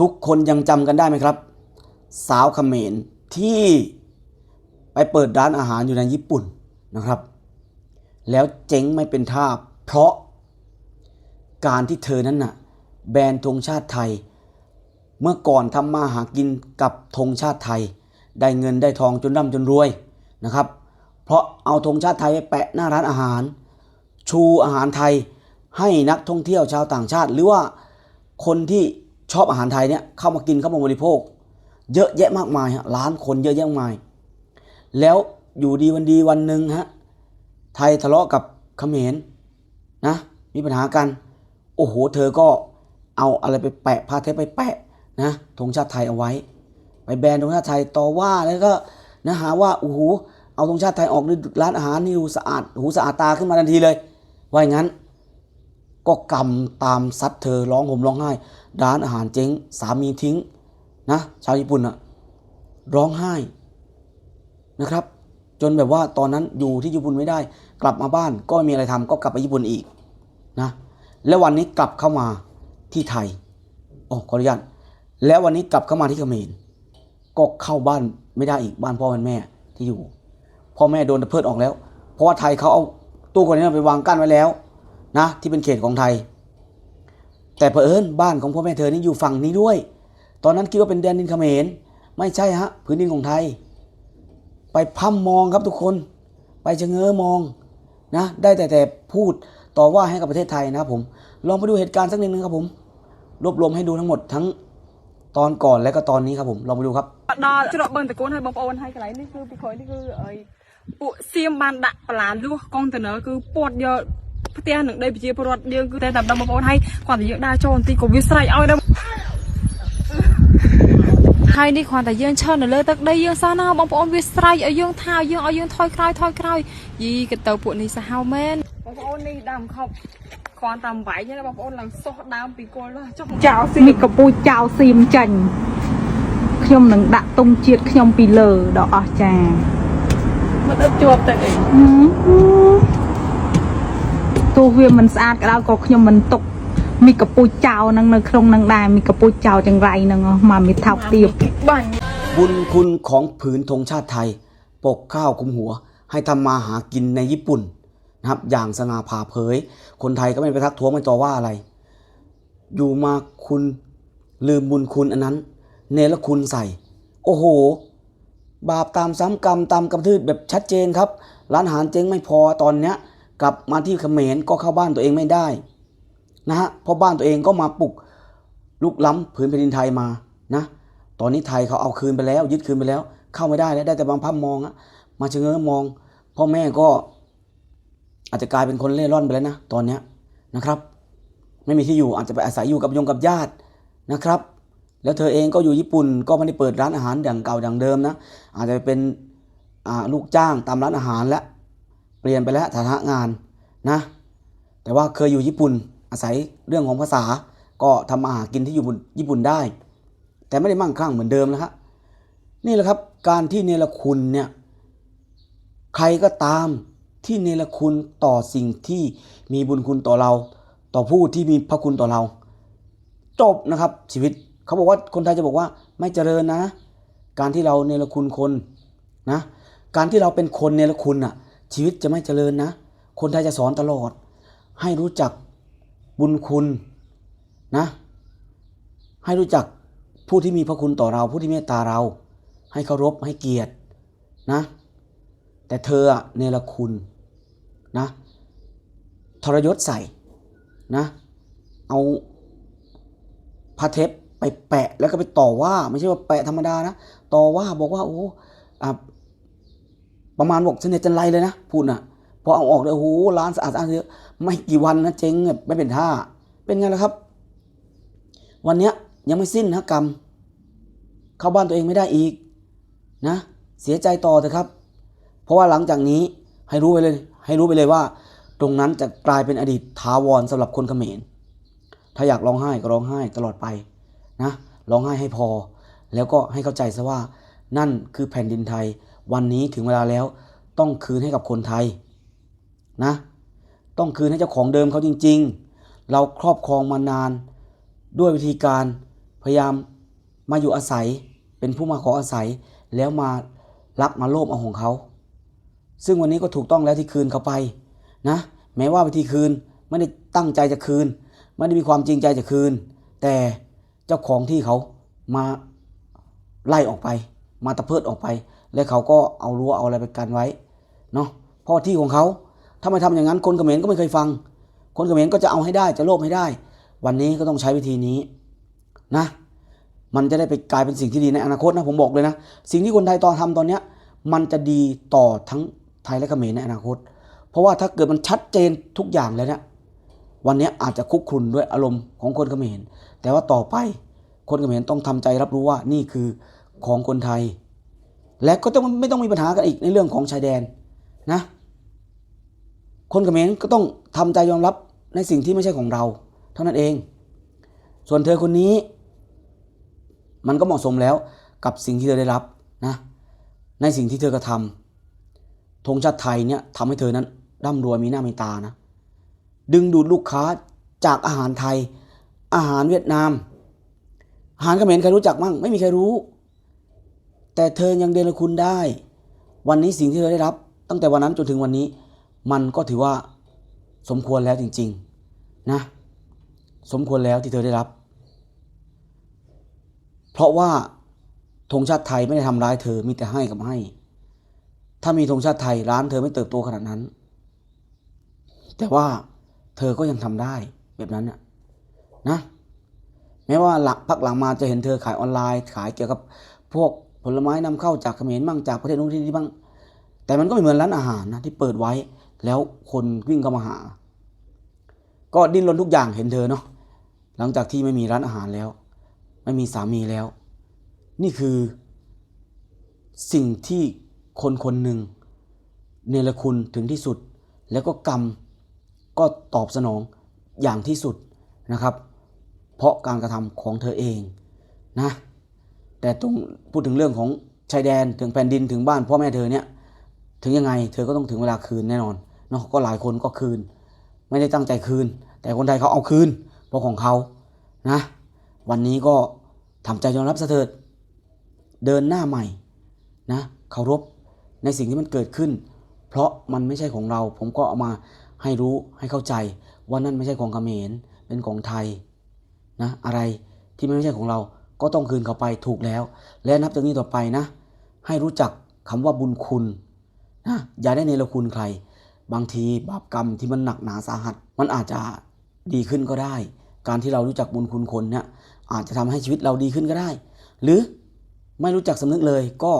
ทุกคนยังจำกันได้ไหมครับ สาวเขมรที่ไปเปิดร้านอาหารอยู่ในญี่ปุ่นนะครับ แล้วเจ๊งไม่เป็นท่า เพราะการที่เธอนั้นน่ะแบนธงชาติไทย เมื่อก่อนทำมาหากินกับธงชาติไทย ได้เงินได้ทองจนร่ำจนรวยนะครับ เพราะเอาธงชาติไทยไปแปะหน้าร้านอาหาร ชูอาหารไทยให้นักท่องเที่ยวชาวต่างชาติ หรือว่าคนที่ ชอบอาหารไทยเนี่ยเข้ามากินเข้ามาบริโภค เยอะแยะมากมายฮะล้านคนเยอะแยะมากมาย แล้วอยู่ดีวันดีวันหนึ่งฮะไทยทะเลาะกับเขมรนะมีปัญหากัน โอ้โห เธอก็เอาอะไรไปแปะพาเทปไปแปะนะธงชาติไทยเอาไว้ ไปแบนธงชาติไทยต่อว่าแล้วก็นะหาว่าโอ้โหเอาธงชาติไทยออกในร้านอาหารนี่ดูสะอาดหูสะอาดตาขึ้นมาทันทีเลย ว่าอย่างนั้น ก็กำตามซัดเธอร้องห่มร้องไห้ ร้านอาหารเจ๊ง สามีทิ้งนะชาวญี่ปุ่นอะร้องไห้นะครับ จนแบบว่าตอนนั้นอยู่ที่ญี่ปุ่นไม่ได้ กลับมาบ้านก็ไม่มีอะไรทำก็กลับไปญี่ปุ่นอีกนะแล้ววันนี้กลับเข้ามาที่ไทยโอ้ขออนุญาตแล้ววันนี้กลับเข้ามาที่เขมรก็เข้าบ้านไม่ได้อีกบ้านพ่อบ้านแม่ที่อยู่พ่อแม่โดนตะเพิดออกแล้ว เพราะว่าไทยเขาเอาตู้คอนเทนเนอร์ไปวางกั้นไว้แล้วนะที่เป็นเขตของไทย แต่เผอิญบ้านของพ่อแม่เธอนี่อยู่ฝั่งนี้ด้วย ตอนนั้นคิดว่าเป็นแดนดินเขมรไม่ใช่ฮะพื้นดินของไทย ไปพั่มมองครับทุกคน ไปจะเง้อมองนะได้แต่แต่พูดต่อว่าให้กับประเทศไทยนะครับผมลองไปดูเหตุการณ์สักนิดนึงครับผมรวบรวมให้ดูทั้งหมดทั้งตอนก่อนและก็ตอนนี้ครับผมลองไปดูครับดอจะรบเบิ้งตะโกนให้บอมโอนให้กันไรนี่คือพี่คอยนี่คือไอ้ปุ๊เสียมบานดัปลาลูกกองเตนเนอร์คือปวดเยอะ ផ្ទះនឹងដីប្រជាពលរដ្ឋយើងគឺតែតែម្ដងបងប្អូនហើយគាត់តែយើងដើរចូលបន្តិចក៏វាស្រែកឲ្យដល់ហើយនេះគ្រាន់តែយើងឈរនៅលើទឹកដីយើងសោះណាបងប្អូនវាស្រែកឲ្យយើងថាយើងឲ្យយើងថយក្រោយថយក្រោយយីក៏ទៅពួកនេះសាហាវមែនបងប្អូននេះដើមខប់គ្រាន់តែបែកទេណាបងប្អូនឡើងសុះដើមពីគល់ចុះចៅស៊ីមីកពូចចៅស៊ីមចាញ់ខ្ញុំនឹងដាក់ទុំជាតិខ្ញុំពីលើដល់អស់ចាមិនអត់ជាប់ទៅអី ទោះវាមិនស្អាតក៏ដោយក៏ខ្ញុំមិនទុកមីកពូចចៅនឹងនៅក្នុងនឹងដែរមីកពូចចៅចង្រៃនឹងមកមីថោកទៀប បាញ់ บุญคุณของผืนธงชาติไทย ปกข้าวคลุมหัว ให้ทำมาหากินในญี่ปุ่นนะครับ อย่างสง่าผ่าเผย คนไทยก็ไม่ไปทักท้วงไม่ต่อว่าอะไร อยู่มาคุณลืมบุญคุณอันนั้น เนรคุณใส่ โอ้โห บาปตามซ้ำกรรมตามกระทืบแบบชัดเจนครับ ร้านอาหารเจ๊งไม่พอตอนเนี้ย กลับมาที่เขมรก็เข้าบ้านตัวเองไม่ได้นะฮะเพราะบ้านตัวเองก็มาปลุกลุกล้ำผืนแผ่นดินไทยมานะตอนนี้ไทยเขาเอาคืนไปแล้ว ยึดคืนไปแล้ว เข้าไม่ได้แล้วได้แต่บางพับมองอะมาเชงเง้อมอง พ่อแม่ก็อาจจะกลายเป็นคนเล่ร่อนไปแล้วนะตอนเนี้ยนะครับ ไม่มีที่อยู่อาจจะไปอาศัยอยู่กับยงกับญาตินะครับ แล้วเธอเองก็อยู่ญี่ปุ่นก็ไม่ได้เปิดร้านอาหารอย่างเก่าอย่างเดิมนะอาจจะเป็นลูกจ้างตามร้านอาหารแล้ว เปลี่ยนไปแล้วฐานะงานนะ แต่ว่าเคยอยู่ญี่ปุ่นอาศัยเรื่องของภาษาก็ทำมาหากินที่อยู่ญี่ปุ่นได้ แต่ไม่ได้มั่งคั่งเหมือนเดิมนะครับนี่แหละครับการที่เนรคุณเนี่ยใครก็ตามที่เนรคุณต่อสิ่งที่มีบุญคุณต่อเรา ต่อผู้ที่มีพระคุณต่อเรา จบนะครับชีวิตเขาบอกว่าคนไทยจะบอกว่าไม่เจริญนะ การที่เราเนรคุณคนนะ การที่เราเป็นคนเนรคุณอะ ชีวิตจะไม่เจริญนะ คนไทยจะสอนตลอด ให้รู้จักบุญคุณนะ ให้รู้จักผู้ที่มีพระคุณต่อเรา ผู้ที่เมตตาเรา ให้เคารพให้เกียรตินะ แต่เธอเนรคุณนะ ทรยศใส่นะ เอาพระเทปไปแปะแล้วก็ไปต่อว่า ไม่ใช่ว่าแปะธรรมดานะ ต่อว่าบอกว่าโอ้อะ ประมาณบอกเสน่ห์จันไรเลยนะพูดนะพอเอาออกเลยโอ้โหร้านสะอาดสะอาดเยอะไม่กี่วันนะเจ๊งแบบไม่เป็นท่า เป็นไงล่ะครับ วันเนี้ยยังไม่สิ้นนะกรรม เข้าบ้านตัวเองไม่ได้อีกนะ เสียใจต่อเถอะครับ เพราะว่าหลังจากนี้ให้รู้ไปเลย ให้รู้ไปเลยว่า ตรงนั้นจะกลายเป็นอดีตถาวรสำหรับคนเขมร ถ้าอยากร้องไห้ก็ร้องไห้ตลอดไปนะร้องไห้ให้พอ แล้วก็ให้เข้าใจซะว่านั่นคือแผ่นดินไทย วันนี้ถึงเวลาแล้วต้องคืนให้กับคนไทยนะต้องคืนให้เจ้าของเดิมเขาจริง ๆ เราครอบครองมานาน ด้วยวิธีการพยายามมาอยู่อาศัยเป็นผู้มาขออาศัยแล้วมารักมาโลภเอาของเขา ซึ่งวันนี้ก็ถูกต้องแล้วที่คืนเขาไปนะแม้ว่าวิธีคืนไม่ได้ตั้งใจจะคืน ไม่ได้มีความจริงใจจะคืน แต่เจ้าของที่เขามาไล่ออกไป มาตะเพิดออกไป แล้วเขาก็เอารั้วเอาอะไรไปกันไว้เนาะเพราะที่ของเขาถ้าไม่ทำอย่างนั้นคนเขมรก็ไม่เคยฟัง คนเขมรก็จะเอาให้ได้จะโลภให้ได้ วันนี้ก็ต้องใช้วิธีนี้นะ มันจะได้ไปกลายเป็นสิ่งที่ดีในอนาคตนะผมบอกเลยนะ สิ่งที่คนไทยตอนทำตอนเนี้ยมันจะดีต่อทั้งไทยและเขมรในอนาคต เพราะว่าถ้าเกิดมันชัดเจนทุกอย่างแล้วเนี่ยวันนี้อาจจะคุกคุนด้วยอารมณ์ของคนเขมรแต่ว่าต่อไปคนเขมรต้องทำใจรับรู้ว่านี่คือของคนไทย และก็ต้องไม่ต้องมีปัญหากันอีกในเรื่องของชายแดนนะคนเขมรก็ต้องทำใจยอมรับในสิ่งที่ไม่ใช่ของเรา เท่านั้นเอง ส่วนเธอคนนี้ มันก็เหมาะสมแล้วกับสิ่งที่เธอได้รับนะในสิ่งที่เธอกระทำธงชาติไทยเนี่ยทำให้เธอนั้นร่ำรวยมีหน้ามีตานะ ดึงดูดลูกค้าจากอาหารไทย อาหารเวียดนาม อาหารเขมรใครรู้จักมั่ง ไม่มีใครรู้ แต่เธอยังเดรคุณได้ วันนี้สิ่งที่เธอได้รับ ตั้งแต่วันนั้นจนถึงวันนี้ มันก็ถือว่าสมควรแล้วจริง ๆ นะ สมควรแล้วที่เธอได้รับ เพราะว่าธงชาติไทยไม่ได้ทำร้ายเธอมีแต่ให้กับให้ ถ้ามีธงชาติไทยร้านเธอไม่เติบโตขนาดนั้น แต่ว่าเธอก็ยังทำได้แบบนั้นน่ะนะแม้ว่าหลักพักหลังมาจะเห็นเธอขายออนไลน์ ขายเกี่ยวกับพวก ผลไม้นำเข้าจากเขมรบ้างจากประเทศนู้นที่นี่บ้าง แต่มันก็ไม่เหมือนร้านอาหารนะที่เปิดไว้แล้วคนวิ่งเข้ามาหา ก็ดิ้นรนทุกอย่างเห็นเธอเนาะหลังจากที่ไม่มีร้านอาหารแล้ว ไม่มีสามีแล้ว นี่คือ สิ่งที่คนคนหนึ่งเนรคุณถึงที่สุด แล้วก็กรรมก็ตอบสนองอย่างที่สุดนะครับ เพราะการกระทำของเธอเองนะ แต่ต้องพูดถึงเรื่องของชายแดนถึงแผ่นดินถึงบ้านพ่อแม่เธอเนี่ยถึงยังไงเธอก็ต้องถึงเวลาคืนแน่นอนเนาะก็หลายคนก็คืน ไม่ได้ตั้งใจคืน แต่คนไทยเขาเอาคืนเพราะของเขานะ วันนี้ก็ทำใจยอมรับซะเถิดเดินหน้าใหม่นะเคารพในสิ่งที่มันเกิดขึ้น เพราะมันไม่ใช่ของเรา ผมก็เอามาให้รู้ให้เข้าใจว่านั่นไม่ใช่ของเขมรเป็นของไทยนะอะไรที่ไม่ใช่ของเรา ก็ต้องคืนเขาไปถูกแล้ว และนับจากนี้ต่อไปนะ ให้รู้จักคำว่าบุญคุณนะอย่าได้เนรคุณใคร บางทีบาปกรรมที่มันหนักหนาสาหัส มันอาจจะดีขึ้นก็ได้ การที่เรารู้จักบุญคุณคนเนี่ยอาจจะทำให้ชีวิตเราดีขึ้นก็ได้ หรือไม่รู้จักสำนึกเลยก็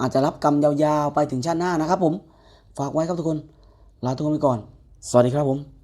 อาจจะรับกรรมยาวๆไปถึงชาติหน้านะครับผม ฝากไว้ครับทุกคน ลาทุกคนไปก่อน สวัสดีครับผม